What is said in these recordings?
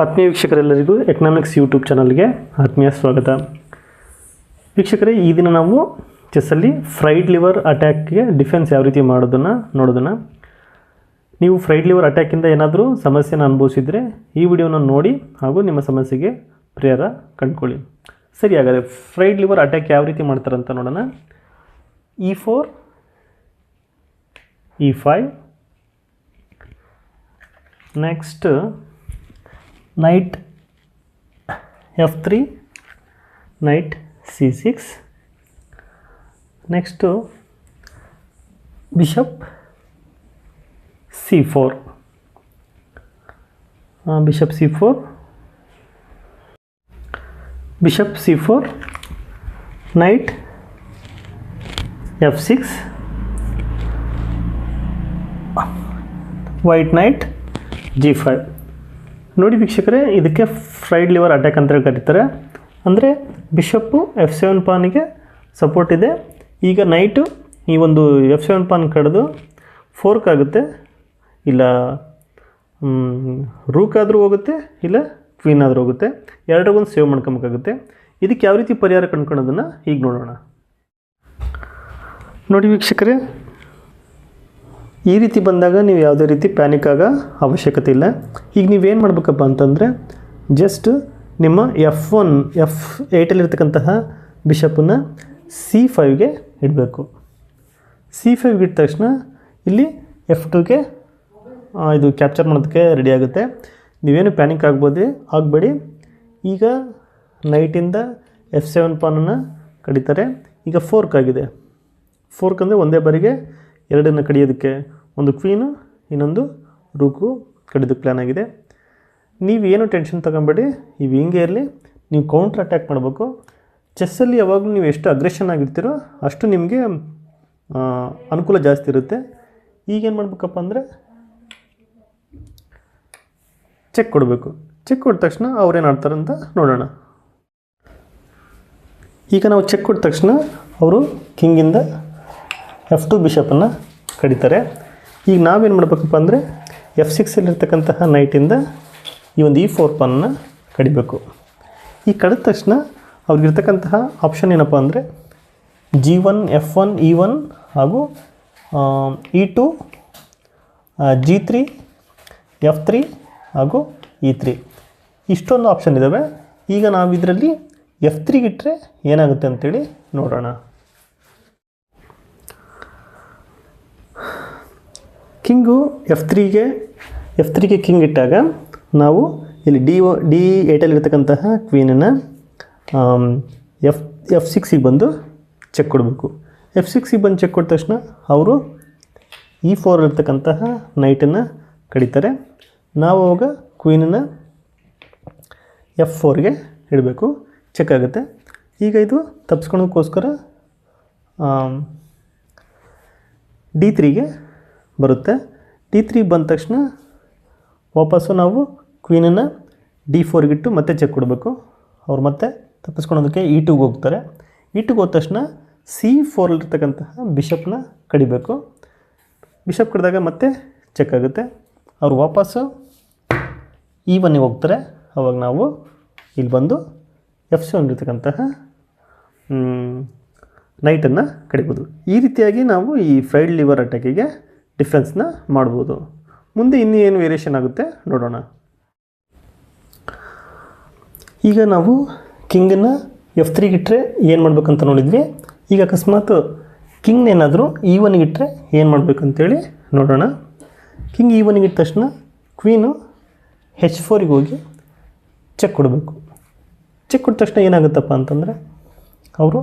ಆತ್ಮೀಯ ವೀಕ್ಷಕರೆಲ್ಲರಿಗೂ economics YouTube ಚಾನಲ್ಗೆ ಆತ್ಮೀಯ ಸ್ವಾಗತ. ವೀಕ್ಷಕರೇ, ಈ ದಿನ ನಾವು ಚೆಸ್ಸಲ್ಲಿ ಫ್ರೈಡ್ ಲಿವರ್ ಅಟ್ಯಾಕ್ಗೆ ಡಿಫೆನ್ಸ್ ಯಾವ ರೀತಿ ಮಾಡೋದನ್ನು ನೋಡೋದನ್ನು. ನೀವು ಫ್ರೈಡ್ ಲಿವರ್ ಅಟ್ಯಾಕಿಂದ ಏನಾದರೂ ಸಮಸ್ಯೆನ ಅನುಭವಿಸಿದರೆ ಈ ವಿಡಿಯೋನ ನೋಡಿ ಹಾಗೂ ನಿಮ್ಮ ಸಮಸ್ಯೆಗೆ ಪರಿಹಾರ ಕಂಡುಕೊಳ್ಳಿ. ಸರಿ, ಹಾಗಾದರೆ ಫ್ರೈಡ್ ಲಿವರ್ ಅಟ್ಯಾಕ್ ಯಾವ ರೀತಿ ಮಾಡ್ತಾರೆ ಅಂತ ನೋಡೋಣ. E four e five next knight f3 knight c6 next to bishop c4 uh, bishop c4 bishop c4 knight f6 white knight g5 ನೋಡಿ ವೀಕ್ಷಕರೇ, ಇದಕ್ಕೆ ಫ್ರೈಡ್ ಲಿವರ್ ಅಟ್ಯಾಕ್ ಅಂತ ಹೇಳಿ ಕರೀತಾರೆ. ಅಂದರೆ ಬಿಷಪ್ಪು ಎಫ್ ಸೆವೆನ್ ಪಾನಿಗೆ ಸಪೋರ್ಟ್ ಇದೆ. ಈಗ ನೈಟು ಈ ಒಂದು ಎಫ್ ಸೆವೆನ್ ಪಾನ್ ಕಡಿದು ಫೋರ್ಕ್ ಆಗುತ್ತೆ. ಇಲ್ಲ ರೂಕ್ ಆದರೂ ಹೋಗುತ್ತೆ, ಇಲ್ಲ ಕ್ವೀನ್ ಆದರೂ ಹೋಗುತ್ತೆ. ಎರಡರಿಗೊಂದು ಸೇವ್ ಮಾಡ್ಕೊಬೇಕಾಗುತ್ತೆ. ಇದಕ್ಕೆ ಯಾವ ರೀತಿ ಪರಿಹಾರ ಕಂಡ್ಕೊಳೋದನ್ನು ಈಗ ನೋಡೋಣ. ನೋಡಿ ವೀಕ್ಷಕರೇ ಈ ರೀತಿ ಬಂದಾಗ ನೀವು ಯಾವುದೇ ರೀತಿ ಪ್ಯಾನಿಕ್ ಆಗ ಅವಶ್ಯಕತೆ ಇಲ್ಲ. ಈಗ ನೀವೇನು ಮಾಡಬೇಕಪ್ಪ ಅಂತಂದರೆ ಜಸ್ಟ್ ನಿಮ್ಮ ಎಫ್ ಒನ್ ಎಫ್ ಏಯ್ಟಲ್ಲಿರ್ತಕ್ಕಂತಹ ಬಿಷಪನ್ನು ಸಿ ಫೈವ್ಗೆ ಇಡಬೇಕು. ಸಿ ಫೈವ್ಗೆ ಇಟ್ಟ ತಕ್ಷಣ ಇಲ್ಲಿ ಎಫ್ ಟುಗೆ ಇದು ಕ್ಯಾಪ್ಚರ್ ಮಾಡೋದಕ್ಕೆ ರೆಡಿ ಆಗುತ್ತೆ. ನೀವೇನು ಪ್ಯಾನಿಕ್ ಆಗ್ಬೋದು, ಆಗಬೇಡಿ. ಈಗ ನೈಟಿಂದ ಎಫ್ ಸೆವೆನ್ ಪಾನನ್ನು ಕಡಿತಾರೆ. ಈಗ ಫೋರ್ಕ್ ಆಗಿದೆ. ಫೋರ್ಕ್ ಅಂದರೆ ಒಂದೇ ಬಾರಿಗೆ ಎರಡನ್ನು ಕಡಿಯೋದಕ್ಕೆ ಒಂದು ಕ್ವೀನು, ಇನ್ನೊಂದು ರೂಕು ಕಡಿದು ಪ್ಲ್ಯಾನ್ ಆಗಿದೆ. ನೀವು ಏನು ಟೆನ್ಷನ್ ತಗೊಂಬೇಡಿ ಇವು ಹಿಂಗೆ ಇರಲಿ. ನೀವು ಕೌಂಟ್ರ್ ಅಟ್ಯಾಕ್ ಮಾಡಬೇಕು. ಚೆಸ್ಸಲ್ಲಿ ಯಾವಾಗಲೂ ನೀವು ಎಷ್ಟು ಅಗ್ರೆಷನ್ ಆಗಿರ್ತೀರೋ ಅಷ್ಟು ನಿಮಗೆ ಅನುಕೂಲ ಜಾಸ್ತಿ ಇರುತ್ತೆ. ಈಗೇನು ಮಾಡಬೇಕಪ್ಪ ಅಂದರೆ ಚೆಕ್ ಕೊಡಬೇಕು. ಚೆಕ್ ಕೊಟ್ಟ ತಕ್ಷಣ ಅವ್ರೇನು ಆಡ್ತಾರೆ ಅಂತ ನೋಡೋಣ. ಈಗ ನಾವು ಚೆಕ್ ಕೊಟ್ಟ ತಕ್ಷಣ ಅವರು ಕಿಂಗಿಂದ ಎಫ್ ಟು ಬಿಷಪನ್ನು ಕಡಿತಾರೆ. ಈಗ ನಾವೇನು ಮಾಡಬೇಕಪ್ಪ ಅಂದರೆ ಎಫ್ ಸಿಕ್ಸಲ್ಲಿರ್ತಕ್ಕಂತಹ ನೈಟಿಂದ ಈ ಒಂದು ಇ ಫೋರ್ ಪನ್ನ ಕಡಿಬೇಕು. ಈ ಕಡಿದ ತಕ್ಷಣ ಅವ್ರಿಗಿರ್ತಕ್ಕಂತಹ ಆಪ್ಷನ್ ಏನಪ್ಪ ಅಂದರೆ g one f one e one ಹಾಗೂ e two g three f three ಹಾಗೂ ಇ ತ್ರೀ ಇಷ್ಟೊಂದು ಆಪ್ಷನ್ ಇದ್ದಾವೆ ಈಗ ನಾವು ಇದರಲ್ಲಿ ಎಫ್ ತ್ರೀಗಿಟ್ಟರೆ ಏನಾಗುತ್ತೆ ಅಂತೇಳಿ ನೋಡೋಣ. ಕಿಂಗು ಎಫ್ ತ್ರೀಗೆ ಎಫ್ ತ್ರೀಗೆ ಕಿಂಗ್ ಇಟ್ಟಾಗ ನಾವು ಇಲ್ಲಿ ಡಿ ಒ, ಡಿ ಏಟಲ್ಲಿರ್ತಕ್ಕಂತಹ ಕ್ವೀನನ್ನು ಎಫ್ ಎಫ್ ಸಿಕ್ಸಿಗೆ ಬಂದು ಚೆಕ್ ಕೊಡಬೇಕು. ಎಫ್ ಸಿಕ್ಸಿಗೆ ಬಂದು ಚೆಕ್ ಕೊಟ್ಟ ತಕ್ಷಣ ಅವರು ಇ ಫೋರ್ ಇರ್ತಕ್ಕಂತಹ ನೈಟನ್ನು ಕಡಿತಾರೆ. ನಾವು ಅವಾಗ ಕ್ವೀನನ್ನು ಎಫ್ ಫೋರ್ಗೆ ಇಡಬೇಕು. ಚೆಕ್ ಆಗುತ್ತೆ. ಈಗ ಇದು ತಪ್ಪಿಸ್ಕೊಳೋದಕ್ಕೋಸ್ಕರ ಡಿ ತ್ರೀಗೆ ಬರುತ್ತೆ. ಡಿ ತ್ರೀ ಬಂದ ತಕ್ಷಣ ವಾಪಸ್ಸು ನಾವು ಕ್ವೀನನ್ನು ಡಿ ಫೋರ್ಗಿಟ್ಟು ಮತ್ತೆ ಚೆಕ್ ಕೊಡಬೇಕು. ಅವ್ರು ಮತ್ತೆ ತಪ್ಪಿಸ್ಕೊಳೋದಕ್ಕೆ ಇ ಟುಗೆ ಹೋಗ್ತಾರೆ. ಇ ಟುಗೆ ಹೋದ ತಕ್ಷಣ ಸಿ ಫೋರಲ್ಲಿರ್ತಕ್ಕಂತಹ ಬಿಷಪ್ನ ಕಡಿಬೇಕು. ಬಿಷಪ್ ಕಡಿದಾಗ ಮತ್ತೆ ಚೆಕ್ ಆಗುತ್ತೆ. ಅವ್ರು ವಾಪಸ್ಸು ಇ ಒನ್ನಿಗೆ ಹೋಗ್ತಾರೆ. ಅವಾಗ ನಾವು ಇಲ್ಲಿ ಬಂದು ಎಫ್ ಸಿ ಇರ್ತಕ್ಕಂತಹ ನೈಟನ್ನು ಕಡಿಬೋದು. ಈ ರೀತಿಯಾಗಿ ನಾವು ಈ ಫ್ರೈಡ್ ಲಿವರ್ ಅಟ್ಯಾಕಿಗೆ ಡಿಫೆನ್ಸ್ನ ಮಾಡ್ಬೋದು. ಮುಂದೆ ಇನ್ನೂ ಏನು ವೇರಿಯೇಷನ್ ಆಗುತ್ತೆ ನೋಡೋಣ. ಈಗ ನಾವು ಕಿಂಗನ್ನು ಎಫ್ ತ್ರೀಗೆ ಇಟ್ಟರೆ ಏನು ಮಾಡ್ಬೇಕಂತ ನೋಡಿದ್ವಿ. ಈಗ ಅಕಸ್ಮಾತ್ ಕಿಂಗ್ನ ಏನಾದರೂ ಈ ಒನ್ಗೆ ಇಟ್ಟರೆ ಏನು ಮಾಡಬೇಕಂತೇಳಿ ನೋಡೋಣ. ಕಿಂಗ್ ಈ ಒನ್ಗೆ ಇಟ್ಟ ತಕ್ಷಣ ಕ್ವೀನು ಹೆಚ್ ಫೋರಿಗೆ ಹೋಗಿ ಚೆಕ್ ಕೊಡಬೇಕು. ಚೆಕ್ ಕೊಟ್ಟ ತಕ್ಷಣ ಏನಾಗುತ್ತಪ್ಪ ಅಂತಂದರೆ, ಅವರು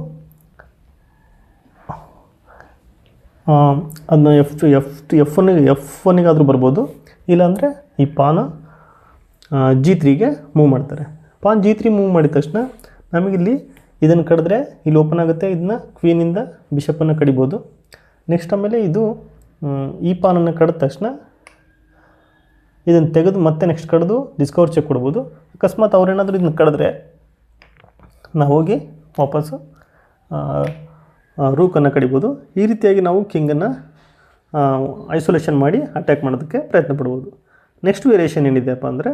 ಅದನ್ನ ಎಫ್ ಎಫ್ ಎಫ್ ಒನ್ನಿಗೆ ಎಫ್ ಒನ್ನಿಗಾದರೂ ಬರ್ಬೋದು. ಇಲ್ಲಾಂದರೆ ಈ ಪಾನ ಜಿ ತ್ರೀಗೆ ಮೂವ್ ಮಾಡ್ತಾರೆ. ಪಾನ್ ಜಿ ತ್ರೀ ಮೂವ್ ಮಾಡಿದ ತಕ್ಷಣ ನಮಗಿಲ್ಲಿ ಇದನ್ನು ಕಡಿದ್ರೆ ಇಲ್ಲಿ ಓಪನ್ ಆಗುತ್ತೆ. ಇದನ್ನ ಕ್ವೀನಿಂದ ಬಿಷಪ್ಪನ್ನು ಕಡಿಬೋದು. ನೆಕ್ಸ್ಟ್ ಆಮೇಲೆ ಇದು ಈ ಪಾನನ್ನು ಕಡಿದ ತಕ್ಷಣ ಇದನ್ನು ತೆಗೆದು ಮತ್ತೆ ನೆಕ್ಸ್ಟ್ ಕಡಿದು ಡಿಸ್ಕವರ್ ಚೆಕ್ ಕೊಡ್ಬೋದು. ಅಕಸ್ಮಾತ್ ಅವ್ರೇನಾದರೂ ಇದನ್ನ ಕಡಿದ್ರೆ ನಾವು ಹೋಗಿ ವಾಪಸ್ಸು ರೂಕನ್ನು ಕಡಿಬೋದು. ಈ ರೀತಿಯಾಗಿ ನಾವು ಕಿಂಗನ್ನು ಐಸೋಲೇಷನ್ ಮಾಡಿ ಅಟ್ಯಾಕ್ ಮಾಡೋದಕ್ಕೆ ಪ್ರಯತ್ನ ಪಡ್ಬೋದು. ನೆಕ್ಸ್ಟ್ ವೇರಿಯೇಷನ್ ಏನಿದೆಯಪ್ಪ ಅಂದರೆ,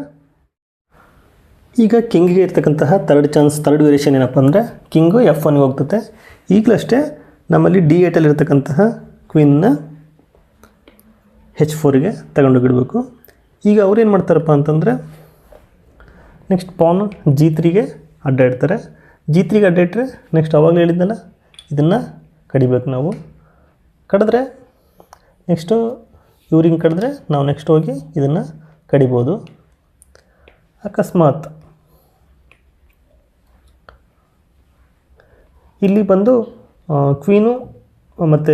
ಈಗ ಕಿಂಗಿಗೆ ಇರ್ತಕ್ಕಂತಹ ತರ್ಡ್ ಚಾನ್ಸ್ ತರ್ಡ್ ವೇರಿಯೇಷನ್ ಏನಪ್ಪ ಅಂದರೆ, ಕಿಂಗು ಎಫ್ ಒನ್ಗೆ ಹೋಗ್ತದೆ. ಈಗಲೂ ಅಷ್ಟೇ ನಮ್ಮಲ್ಲಿ ಡಿ ಏಟಲ್ಲಿ ಇರ್ತಕ್ಕಂತಹ ಕ್ವೀನ್ನ ಹೆಚ್ ಫೋರಿಗೆ ತಗೊಂಡೋಗಿಡಬೇಕು ಈಗ ಅವ್ರು ಏನು ಮಾಡ್ತಾರಪ್ಪ ಅಂತಂದರೆ ನೆಕ್ಸ್ಟ್ ಪಾನ್ ಜಿ ತ್ರೀಗೆ ಅಡ್ಡ ಇಡ್ತಾರೆ. ಜಿ ತ್ರೀಗೆ ಅಡ್ಡ ಇಟ್ಟರೆ ನೆಕ್ಸ್ಟ್ ಅವಾಗಲೇ ಹೇಳಿದ್ನಲ್ಲ ಇದನ್ನು ಕಡಿಬೇಕು ನಾವು. ಕಡಿದ್ರೆ ನೆಕ್ಸ್ಟು ಇವ್ರಿಗೆ ಕಡಿದ್ರೆ ನಾವು ನೆಕ್ಸ್ಟ್ ಹೋಗಿ ಇದನ್ನು ಕಡಿಬೋದು. ಅಕಸ್ಮಾತ್ ಇಲ್ಲಿ ಬಂದು ಕ್ವೀನು ಮತ್ತು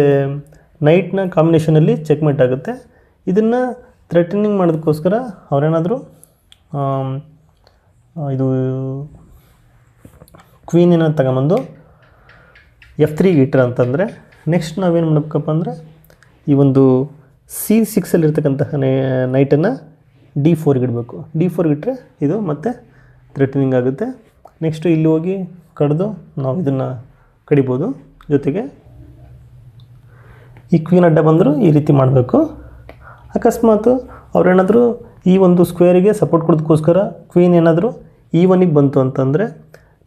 ನೈಟ್ನ ಕಾಂಬಿನೇಷನಲ್ಲಿ ಚೆಕ್ಮೇಟ್ ಆಗುತ್ತೆ. ಇದನ್ನು ಥ್ರೆಟನಿಂಗ್ ಮಾಡೋದಕ್ಕೋಸ್ಕರ ಅವರೇನಾದರೂ ಇದು ಕ್ವೀನ್ ಏನಾದ್ರು ತಗೊಂಬಂದು ಎಫ್ ತ್ರೀಗೆ ಇಟ್ರ ಅಂತಂದರೆ ನೆಕ್ಸ್ಟ್ ನಾವೇನು ಮಾಡಬೇಕಪ್ಪ ಅಂದರೆ ಈ ಒಂದು ಸಿ ಸಿಕ್ಸಲ್ಲಿರ್ತಕ್ಕಂತಹ ನೈಟನ್ನು ಡಿ ಫೋರ್ಗೆ ಇಡಬೇಕು. ಡಿ ಫೋರ್ಗೆ ಇಟ್ಟರೆ ಇದು ಮತ್ತೆ ಥ್ರೆಟನಿಂಗ್ ಆಗುತ್ತೆ. ನೆಕ್ಸ್ಟು ಇಲ್ಲಿ ಹೋಗಿ ಕಡಿದು ನಾವು ಇದನ್ನು ಕಡಿಬೋದು. ಜೊತೆಗೆ ಈ ಕ್ವೀನ್ ಅಡ್ಡ ಬಂದರೂ ಈ ರೀತಿ ಮಾಡಬೇಕು. ಅಕಸ್ಮಾತ್ ಅವ್ರೇನಾದರೂ ಈ ಒಂದು ಸ್ಕ್ವೇರಿಗೆ ಸಪೋರ್ಟ್ ಕೊಡೋದಕ್ಕೋಸ್ಕರ ಕ್ವೀನ್ ಏನಾದರೂ ಈ ಒನಿಗೆ ಬಂತು ಅಂತಂದರೆ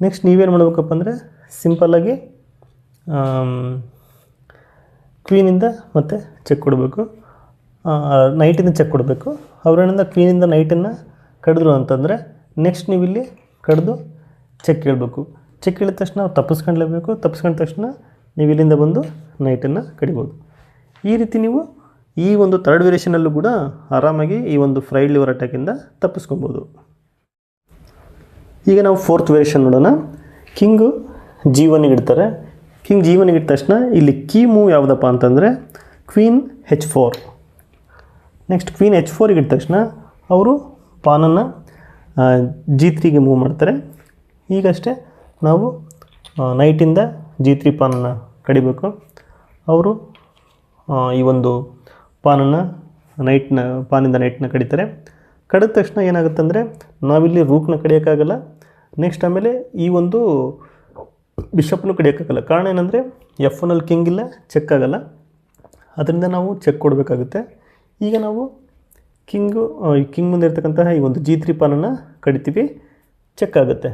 ನೆಕ್ಸ್ಟ್ ನೀವೇನು ಮಾಡಬೇಕಪ್ಪ ಅಂದರೆ ಸಿಂಪಲ್ಲಾಗಿ ಕ್ವೀನಿಂದ ಮತ್ತೆ ಚೆಕ್ ಕೊಡಬೇಕು. ನೈಟಿಂದ ಚೆಕ್ ಕೊಡಬೇಕು. ಅವರೇನಿಂದ ಕ್ವೀನಿಂದ ನೈಟನ್ನು ಕಡಿದ್ರು ಅಂತಂದರೆ ನೆಕ್ಸ್ಟ್ ನೀವು ಇಲ್ಲಿ ಕಡಿದು ಚೆಕ್ ಕೇಳಬೇಕು. ಚೆಕ್ ಹೇಳಿದ ತಕ್ಷಣ ತಪ್ಪಿಸ್ಕೊಂಡ್ಲೇಬೇಕು. ತಪ್ಪಿಸ್ಕೊಂಡ ತಕ್ಷಣ ನೀವು ಇಲ್ಲಿಂದ ಬಂದು ನೈಟನ್ನು ಕಡಿಬೋದು. ಈ ರೀತಿ ನೀವು ಈ ಒಂದು ಥರ್ಡ್ ವೇರಿಯೇಷನಲ್ಲೂ ಕೂಡ ಆರಾಮಾಗಿ ಈ ಒಂದು ಫ್ರೈಡ್ ಲಿವರ್ ಅಟ್ಯಾಕಿಂದ ತಪ್ಪಿಸ್ಕೊಬೋದು. ಈಗ ನಾವು ಫೋರ್ತ್ ವೇರಿಯೇಷನ್ ನೋಡೋಣ. ಕಿಂಗು ಜಿ ಒನ್ನಿಗೆ ಇಡ್ತಾರೆ ಕಿಂಗ್ ಜಿ ಒನ್ನಿಗೆ ಇಟ್ಟ ತಕ್ಷಣ ಇಲ್ಲಿ ಕೀ ಮೂವ್ ಯಾವುದಪ್ಪ ಅಂತಂದರೆ queen h four. Next queen h ಫೋರಿಗೆ ಇಟ್ಟ ತಕ್ಷಣ ಅವರು ಪಾನನ್ನು ಜಿ ತ್ರೀಗೆ ಮೂವ್ ಮಾಡ್ತಾರೆ. ಈಗಷ್ಟೇ ನಾವು ನೈಟಿಂದ ಜಿ ತ್ರೀ ಪಾನನ್ನು ಕಡಿಬೇಕು. ಅವರು ಈ ಒಂದು ಪಾನನ್ನು ನೈಟ್ನ ಪಾನಿಂದ ನೈಟ್ನ ಕಡಿತಾರೆ. ಕಡಿದ ತಕ್ಷಣ ಏನಾಗುತ್ತೆ ಅಂದರೆ ನಾವಿಲ್ಲಿ ರೂಕ್ನ ಕಡಿಯೋಕ್ಕಾಗಲ್ಲ. ನೆಕ್ಸ್ಟ್ ಆಮೇಲೆ ಈ ಒಂದು ಬಿಷಪ್ನು ಕಡಿಯೋಕ್ಕಾಗಲ್ಲ ಕಾರಣ ಏನಂದರೆ ಎಫ್ ಒನಲ್ಲಿ ಕಿಂಗ್ ಇಲ್ಲ ಚೆಕ್ ಆಗಲ್ಲ. ಅದರಿಂದ ನಾವು ಚೆಕ್ ಕೊಡಬೇಕಾಗುತ್ತೆ. ಈಗ ನಾವು ಕಿಂಗು ಕಿಂಗ್ ಮುಂದೆ ಇರ್ತಕ್ಕಂತಹ ಈ ಒಂದು ಜಿ ತ್ರೀ ಪಾನನ್ನು ಕಡಿತೀವಿ. ಚೆಕ್ ಆಗುತ್ತೆ.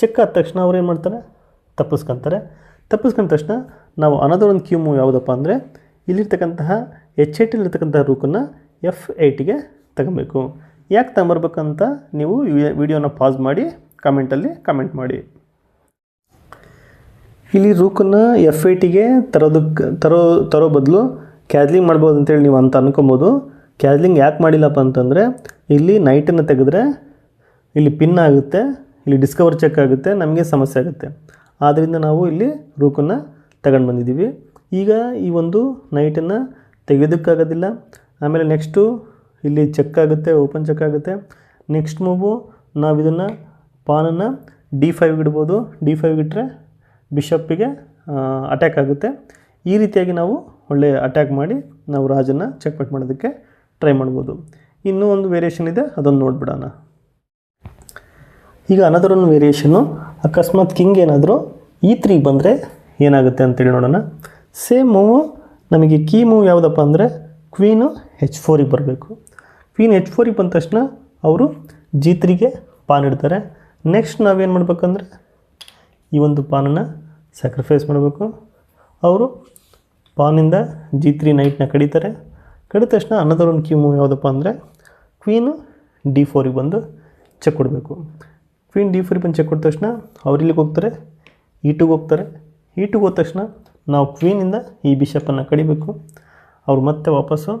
ಚೆಕ್ ಆದ ತಕ್ಷಣ ಅವ್ರು ಏನು ಮಾಡ್ತಾರೆ? ತಪ್ಪಿಸ್ಕೊಂತಾರೆ. ತಪ್ಪಿಸ್ಕೊಂಡ ತಕ್ಷಣ ನಾವು ಅನದರ್ ಒಂದು ಕ್ಯೂ ಮೂವ್ ಯಾವುದಪ್ಪ ಅಂದರೆ ಇಲ್ಲಿರ್ತಕ್ಕಂತಹ ಎಚ್ ಏಟಲ್ಲಿರ್ತಕ್ಕಂತಹ ರೂಕನ್ನು ಎಫ್ ಏಯ್ಟಿಗೆ ತಗೊಬೇಕು. ಯಾಕೆ ತಗೊಂಬರ್ಬೇಕಂತ ನೀವು ವಿಡಿಯೋನ ಪಾಸ್ ಮಾಡಿ ಕಮೆಂಟಲ್ಲಿ ಕಮೆಂಟ್ ಮಾಡಿ. ಇಲ್ಲಿ ರೂಕನ್ನು ಎಫ್ ಏಯ್ಟಿಗೆ ತರೋದಕ್ಕೆ ತರೋ ತರೋ ಬದಲು ಕ್ಯಾದ್ಲಿಂಗ್ ಮಾಡ್ಬೋದು ಅಂತೇಳಿ ನೀವು ಅಂತ ಅನ್ಕೊಬೋದು. ಕ್ಯಾದ್ಲಿಂಗ್ ಯಾಕೆ ಮಾಡಿಲ್ಲಪ್ಪ ಅಂತಂದರೆ, ಇಲ್ಲಿ ನೈಟನ್ನು ತೆಗೆದ್ರೆ ಇಲ್ಲಿ ಪಿನ್ ಆಗುತ್ತೆ, ಇಲ್ಲಿ ಡಿಸ್ಕವರ್ ಚೆಕ್ ಆಗುತ್ತೆ, ನಮಗೆ ಸಮಸ್ಯೆ ಆಗುತ್ತೆ. ಆದ್ದರಿಂದ ನಾವು ಇಲ್ಲಿ ರೂಕನ್ನು ತಗೊಂಡು ಬಂದಿದ್ದೀವಿ. ಈಗ ಈ ಒಂದು ನೈಟನ್ನು ತೆಗೆಯೋದಕ್ಕಾಗೋದಿಲ್ಲ. ಆಮೇಲೆ ನೆಕ್ಸ್ಟು ಇಲ್ಲಿ ಚೆಕ್ ಆಗುತ್ತೆ ಓಪನ್ ಚೆಕ್ ಆಗುತ್ತೆ. ನೆಕ್ಸ್ಟ್ ಮೂವು ನಾವು ಇದನ್ನು ಪಾನನ್ನು ಡಿ ಫೈವ್ಗೆ ಇಡ್ಬೋದು. ಡಿ ಫೈವ್ಗೆ ಇಟ್ಟರೆ ಬಿಷಪ್ಪಿಗೆ ಅಟ್ಯಾಕ್ ಆಗುತ್ತೆ. ಈ ರೀತಿಯಾಗಿ ನಾವು ಒಳ್ಳೆ ಅಟ್ಯಾಕ್ ಮಾಡಿ ನಾವು ರಾಜನ್ನು ಚೆಕ್ಮೇಟ್ ಮಾಡೋದಕ್ಕೆ ಟ್ರೈ ಮಾಡ್ಬೋದು. ಇನ್ನೂ ಒಂದು ವೇರಿಯೇಷನ್ ಇದೆ, ಅದನ್ನು ನೋಡ್ಬಿಡೋಣ. ಈಗ ಅನದರ್ ಒಂದು ವೇರಿಯೇಷನ್ನು ಅಕಸ್ಮಾತ್ ಕಿಂಗ್ ಏನಾದರೂ ಈ ತ್ರೀ ಬಂದರೆ ಏನಾಗುತ್ತೆ ಅಂತೇಳಿ ನೋಡೋಣ. ಸೇಮ್ ಮೂವು ನಮಗೆ ಕೀ ಮೂವ್ ಯಾವುದಪ್ಪ ಅಂದರೆ ಕ್ವೀನು ಹೆಚ್ ಫೋರಿಗೆ ಬರಬೇಕು. ಕ್ವೀನ್ ಹೆಚ್ ಫೋರಿಗೆ ಬಂದ ತಕ್ಷಣ ಅವರು ಜಿ ತ್ರೀಗೆ ಪಾನ್ ಇಡ್ತಾರೆ. ನೆಕ್ಸ್ಟ್ ನಾವೇನು ಮಾಡ್ಬೇಕಂದ್ರೆ ಈ ಒಂದು ಪಾನನ್ನು ಸ್ಯಾಕ್ರಿಫೈಸ್ ಮಾಡಬೇಕು. ಅವರು ಪಾನಿಂದ ಜಿ ತ್ರೀ ನೈಟ್ನ ಕಡಿತಾರೆ. ಕಡಿದ ತಕ್ಷಣ ಅನ್ನದರ್ ಒಂದು ಕ್ಯೂ ಮೂವ್ ಯಾವುದಪ್ಪ ಅಂದರೆ ಕ್ವೀನು ಡಿ ಫೋರಿಗೆ ಬಂದು ಚೆಕ್ ಕೊಡಬೇಕು. ಕ್ವೀನ್ ಡಿ ಫೋರಿಗೆ ಬಂದು ಚೆಕ್ ಕೊಟ್ಟ ತಕ್ಷಣ ಅವ್ರು ಇಲ್ಲಿಗೆ ಹೋಗ್ತಾರೆ. ಈ ಟುಗೆ ಹೋಗ್ತಾರೆ. ಈ ಟುಗೆ ಹೋದ ತಕ್ಷಣ ನಾವು ಕ್ವೀನಿಂದ ಈ ಬಿಷಪ್ಪನ್ನು ಕಡಿಬೇಕು. ಅವ್ರು ಮತ್ತೆ ವಾಪಸ್ಸು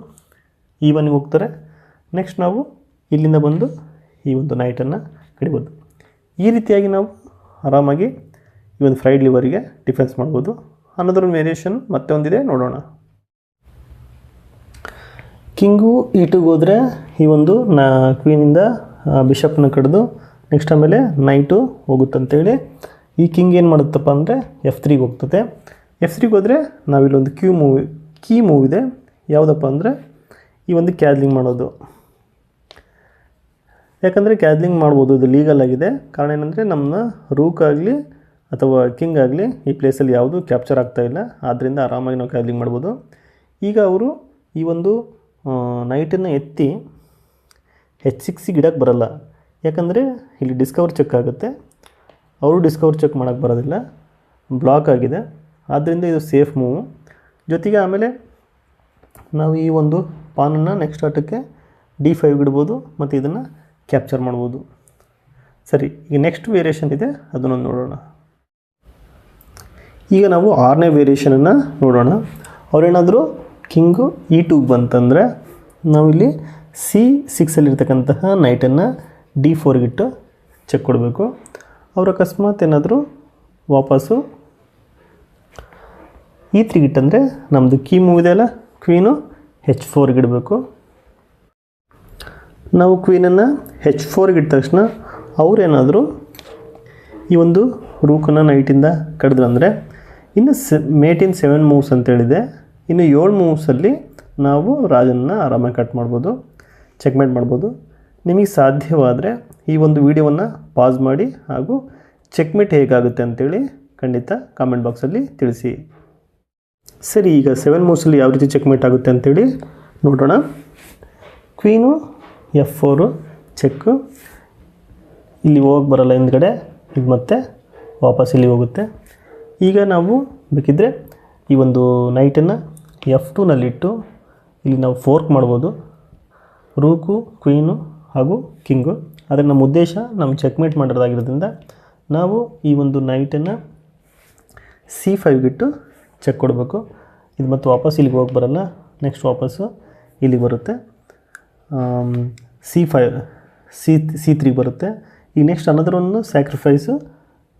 ಈ ಒನಿಗೆ ಹೋಗ್ತಾರೆ. ನೆಕ್ಸ್ಟ್ ನಾವು ಇಲ್ಲಿಂದ ಬಂದು ಈ ಒಂದು ನೈಟನ್ನು ಕಡಿಬೋದು. ಈ ರೀತಿಯಾಗಿ ನಾವು ಆರಾಮಾಗಿ ಈ ಒಂದು ಫ್ರೈಡ್ ಲಿವರಿಗೆ ಡಿಫೆನ್ಸ್ ಮಾಡ್ಬೋದು. ಅನ್ನೋದ್ರ ವೇರಿಯೇಷನ್ ಮತ್ತೆ ಒಂದಿದೆ, ನೋಡೋಣ. ಕಿಂಗು ಈಟಿಗೆ ಹೋದರೆ ಈ ಒಂದು ನಾ ಕ್ವೀನಿಂದ ಬಿಷಪ್ನ ಕಡಿದು ನೆಕ್ಸ್ಟ್ ಆಮೇಲೆ ನೈಟು ಹೋಗುತ್ತಂತೇಳಿ. ಈ ಕಿಂಗ್ ಏನು ಮಾಡುತ್ತಪ್ಪ ಅಂದರೆ ಎಫ್ ತ್ರೀಗೆ ಹೋಗ್ತದೆ. ಎಫ್ ತ್ರೀಗೆ ಹೋದರೆ ನಾವಿಲ್ಲೊಂದು ಕ್ಯೂ ಮೂವಿ ಕೀ ಮೂವ್ ಇದೆ. ಯಾವುದಪ್ಪ ಅಂದರೆ ಈ ಒಂದು ಕ್ಯಾದ್ಲಿಂಗ್ ಮಾಡೋದು. ಯಾಕಂದರೆ ಕ್ಯಾದ್ಲಿಂಗ್ ಮಾಡ್ಬೋದು, ಇದು ಲೀಗಲ್ ಆಗಿದೆ. ಕಾರಣ ಏನಂದರೆ ನಮ್ಮನ್ನ ರೂಕ್ ಆಗಲಿ ಅಥವಾ ಕಿಂಗ್ ಆಗಲಿ ಈ ಪ್ಲೇಸಲ್ಲಿ ಯಾವುದು ಕ್ಯಾಪ್ಚರ್ ಆಗ್ತಾ ಇಲ್ಲ. ಆದ್ದರಿಂದ ಆರಾಮಾಗಿ ನಾವು ಕ್ಯಾದ್ಲಿಂಗ್ ಮಾಡ್ಬೋದು. ಈಗ ಅವರು ಈ ಒಂದು ನೈಟನ್ನು ಎತ್ತಿ ಹೆಚ್ ಸಿಕ್ಸಿಗೆ ಗಿಡಕ್ಕೆ ಬರಲ್ಲ. ಯಾಕಂದರೆ ಇಲ್ಲಿ ಡಿಸ್ಕವರ್ ಚೆಕ್ ಆಗುತ್ತೆ. ಅವರು ಡಿಸ್ಕವರ್ ಚೆಕ್ ಮಾಡೋಕ್ಕೆ ಬರೋದಿಲ್ಲ. ಬ್ಲಾಕ್ ಆಗಿದೆ. ಆದ್ದರಿಂದ ಇದು ಸೇಫ್ ಮೂವ್ ಜೊತೆಗೆ ಆಮೇಲೆ ನಾವು ಈ ಒಂದು ಪಾನನ್ನು ನೆಕ್ಸ್ಟ್ ಆಟಕ್ಕೆ ಡಿ ಫೈವ್ ಇಡ್ಬೋದು ಮತ್ತು ಇದನ್ನು ಕ್ಯಾಪ್ಚರ್ ಮಾಡ್ಬೋದು. ಸರಿ, ಈಗ ನೆಕ್ಸ್ಟ್ ವೇರಿಯೇಷನ್ ಇದೆ. ಅದನ್ನೊಂದು ನೋಡೋಣ. ಈಗ ನಾವು ಆರನೇ ವೇರಿಯೇಷನನ್ನು ನೋಡೋಣ. ಅವರೇನಾದರೂ ಕಿಂಗು ಇ ಟೂಗೆ ಬಂತಂದರೆ ನಾವಿಲ್ಲಿ ಸಿ ಸಿಕ್ಸಲ್ಲಿರ್ತಕ್ಕಂತಹ ನೈಟನ್ನು ಡಿ ಫೋರ್ಗಿಟ್ಟು ಚೆಕ್ ಕೊಡಬೇಕು. ಅವ್ರು ಅಕಸ್ಮಾತ್ ಏನಾದರೂ ವಾಪಸ್ಸು ಈ ತ್ರೀಗಿಟ್ಟಂದರೆ ನಮ್ಮದು ಕೀ ಮೂವ್ ಇದೆಯಲ್ಲ ಕ್ವೀನು ಹೆಚ್ ಫೋರ್ಗೆ ಇಡಬೇಕು ನಾವು ಕ್ವೀನನ್ನು ಹೆಚ್ ಫೋರ್ಗೆ ಇಟ್ಟ ತಕ್ಷಣ ಅವರೇನಾದರೂ ಈ ಒಂದು ರೂಕನ್ನು ನೈಟಿಂದ ಕಡಿದ್ರಂದರೆ ಇನ್ನು ಸೆ ಇನ್ ಸೆವೆನ್ ಮೂವ್ಸ್ ಅಂತೇಳಿದೆ. ಇನ್ನು ಏಳು ಮೂವ್ಸಲ್ಲಿ ನಾವು ರಾಜನ್ನ ಆರಾಮಾಗಿ ಕಟ್ ಮಾಡ್ಬೋದು ಚೆಕ್ಮೇಟ್ ಮಾಡ್ಬೋದು. ನಿಮಗೆ ಸಾಧ್ಯವಾದರೆ ಈ ಒಂದು ವಿಡಿಯೋವನ್ನು ಪಾಸ್ ಮಾಡಿ ಹಾಗೂ ಚೆಕ್ಮೇಟ್ ಹೇಗಾಗುತ್ತೆ ಅಂತೇಳಿ ಖಂಡಿತ ಕಾಮೆಂಟ್ ಬಾಕ್ಸಲ್ಲಿ ತಿಳಿಸಿ. ಸರಿ, ಈಗ ಸೆವೆನ್ ಮೂವ್ಸಲ್ಲಿ ಯಾವ ರೀತಿ ಚೆಕ್ಮೇಟ್ ಆಗುತ್ತೆ ಅಂತೇಳಿ ನೋಡೋಣ. Queen, f four, check. ಇಲ್ಲಿ ಹೋಗಿ ಬರಲ್ಲ ಹಿಂದ್ಗಡೆ, ಇದು ಮತ್ತೆ ವಾಪಸ್ ಇಲ್ಲಿ ಹೋಗುತ್ತೆ. ಈಗ ನಾವು ಬೇಕಿದ್ದರೆ ಈ ಒಂದು ನೈಟನ್ನು ಎಫ್ ಟೂನಲ್ಲಿಟ್ಟು ಇಲ್ಲಿ ನಾವು ಫೋರ್ಕ್ ಮಾಡ್ಬೋದು. ರೂಕು ಕ್ವೀನು ಹಾಗೂ ಕಿಂಗು ಆದರೆ ನಮ್ಮ ಉದ್ದೇಶ ನಮ್ಮ ಚೆಕ್ಮೇಟ್ ಮಾಡಿರೋದಾಗಿರೋದ್ರಿಂದ ನಾವು ಈ ಒಂದು ನೈಟನ್ನು ಸಿ ಫೈವ್ಗಿಟ್ಟು ಚೆಕ್ ಕೊಡಬೇಕು. ಇದು ಮತ್ತು ವಾಪಸ್ ಇಲ್ಲಿಗೆ ಹೋಗಿ ಬರಲ್ಲ. ನೆಕ್ಸ್ಟ್ ವಾಪಸ್ಸು ಇಲ್ಲಿಗೆ ಬರುತ್ತೆ. ಸಿ ಫೈವ್ ಸಿ ಸಿ ತ್ರೀಗೆ ಬರುತ್ತೆ. ಈಗ ನೆಕ್ಸ್ಟ್ ಅನದರ್ ಒಂದು sacrifice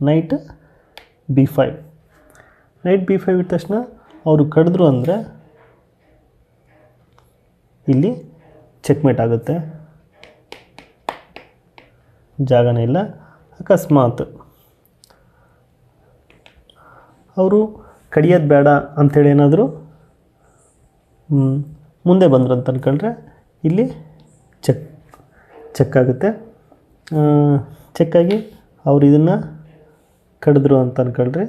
knight b five knight b five ಇಟ್ಟ ತಕ್ಷಣ ಅವರು ಕಡಿದ್ರು ಅಂದರೆ ಇಲ್ಲಿ ಚೆಕ್ಮೇಟ್ ಆಗುತ್ತೆ. ಜಾಗನೇ ಇಲ್ಲ. ಅಕಸ್ಮಾತ್ ಅವರು ಕಡಿಯೋದು ಬೇಡ ಅಂಥೇಳಿ ಏನಾದರೂ ಮುಂದೆ ಬಂದರು ಅಂತ ಅಂದ್ಕೊಂಡ್ರೆ ಇಲ್ಲಿ ಚೆಕ್ ಚೆಕ್ ಆಗುತ್ತೆ. ಚೆಕ್ಕಾಗಿ ಅವರು ಇದನ್ನು ಕಡಿದ್ರು ಅಂತ ಅನ್ಕೊಳ್ರಿ